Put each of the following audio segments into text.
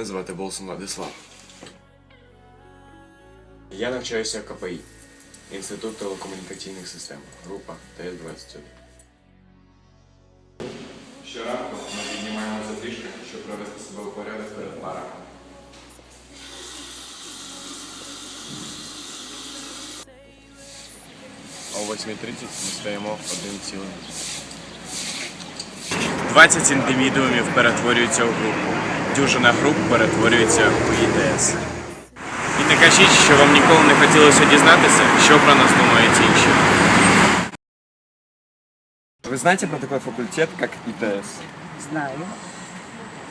Мене звати Болсон Владислав. Я навчаюся КПІ Інститут телекомунікаційних систем. Група ТС-21. Щоранку ми піднімаємося з щоб привести себе у порядок перед парами. О 8.30 ми стаємо один цілим. 20 індивідуумів перетворюються у групу. Дюжина груп перетворюється у ІТС. І не кажіть, що вам ніколи не хотілося дізнатися, що про нас думають інші. Вы знаете про такой факультет, как ИТС? Знаю.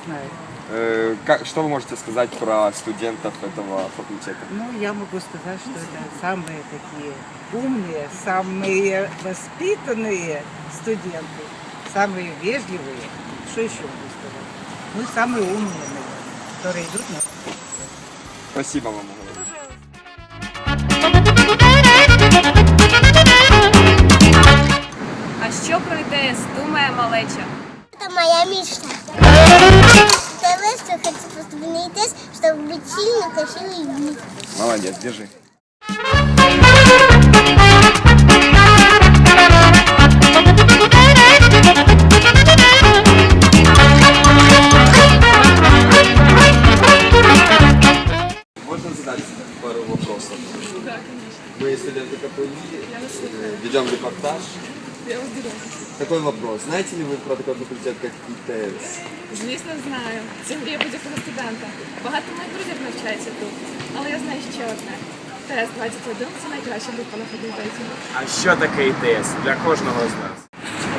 Знаю. Э, как- что вы можете сказать про студентов этого факультета? Ну, я могу сказать, что это самые такие умные, самые воспитанные студенты, самые вежливые. Что еще И самые умные, наверное, которые идут на Спасибо вам. огромное. А що про ІТС думає малеча? Это моя мечта. ТВ, что хочу поступить на ИТС, чтобы быть сильной, красивой и умной. Молодец, держи. КПИ, э, ведем репортаж. Такой вопрос. Знаете ли вы про такой факультет, как ИТС? Звісно, знаю. Це мрія будь-якого студента. Багато моїх друзів навчається тут. Але я знаю ще одне. ТС-21 – це найкраща група на факультеті. А що таке ІТС для кожного з нас?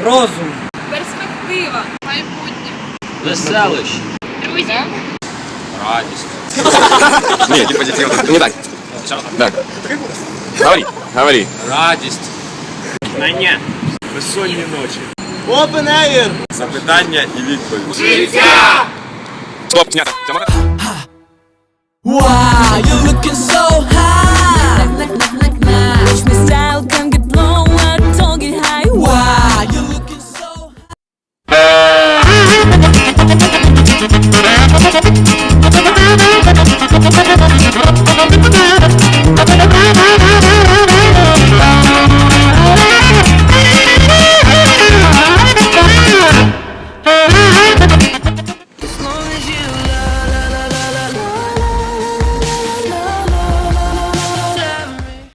Розум. Перспектива. Майбутнє. Веселище. Друзі. Радість. Ні, типа не так. Так. Говори, говори. Радість. Знання. Безсонні ночі. Open Air! Запитання і відповідь. Життя! Стоп, снято. Why you looking so